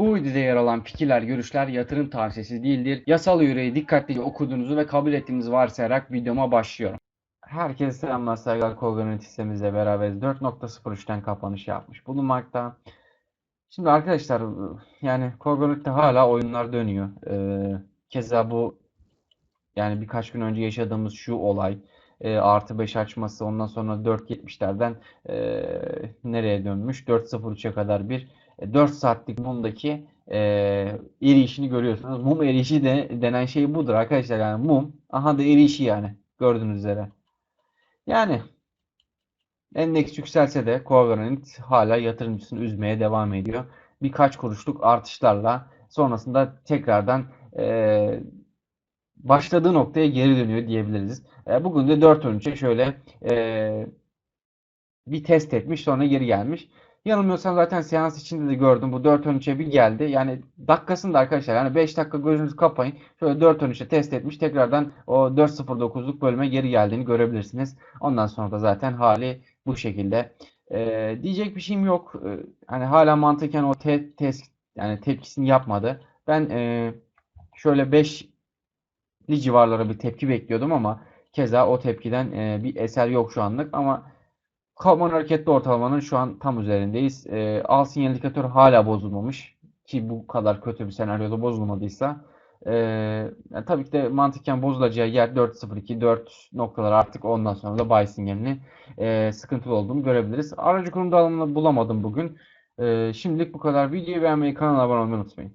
Bu videoda yer alan fikirler, görüşler yatırım tavsiyesi değildir. Yasal yüreği dikkatlice okuduğunuzu ve kabul ettiğinizi varsayarak videoma başlıyorum. Herkese selamlar saygılar Koga'nın sistemimizle beraberiz. 4.03'ten kapanış yapmış bulunmakta. Şimdi arkadaşlar yani Koga'nın hala oyunlar dönüyor. Ee, keza bu yani birkaç gün önce yaşadığımız şu olay e, artı 5 açması ondan sonra 4.70'lerden e, nereye dönmüş? 4.03'e kadar bir 4 saatlik mumdaki e, erişini görüyorsunuz. Mum erişi de denen şey budur arkadaşlar yani mum. Aha da erişi yani gördüğünüz üzere. Yani endeks yükselse de Covenant hala yatırımcısını üzmeye devam ediyor. Birkaç kuruşluk artışlarla sonrasında tekrardan e, başladığı noktaya geri dönüyor diyebiliriz. E, bugün de 4.13'e şöyle e, bir test etmiş sonra geri gelmiş. Yanılmıyorsam zaten seans içinde de gördüm. Bu 4.13'e bir geldi. Yani dakikasında arkadaşlar yani 5 dakika gözünüzü kapayın. Şöyle 4.13'e test etmiş. Tekrardan o 4.09'luk bölüme geri geldiğini görebilirsiniz. Ondan sonra da zaten hali bu şekilde. E, diyecek bir şeyim yok. E, hani hala mantıken o te test yani tepkisini yapmadı. Ben e, şöyle 5 civarlara bir tepki bekliyordum ama keza o tepkiden e, bir eser yok şu anlık ama Kalman hareketli ortalamanın şu an tam üzerindeyiz. E, al sinyal indikatörü hala bozulmamış ki bu kadar kötü bir senaryoda bozulmadıysa e, yani tabii ki de mantıken bozulacağı yer 4.02 4 noktalar artık ondan sonra da buy sinyalini e, sıkıntılı olduğunu görebiliriz. Aracı konum dağılımını bulamadım bugün. E, şimdilik bu kadar. Videoyu beğenmeyi, kanala abone olmayı unutmayın.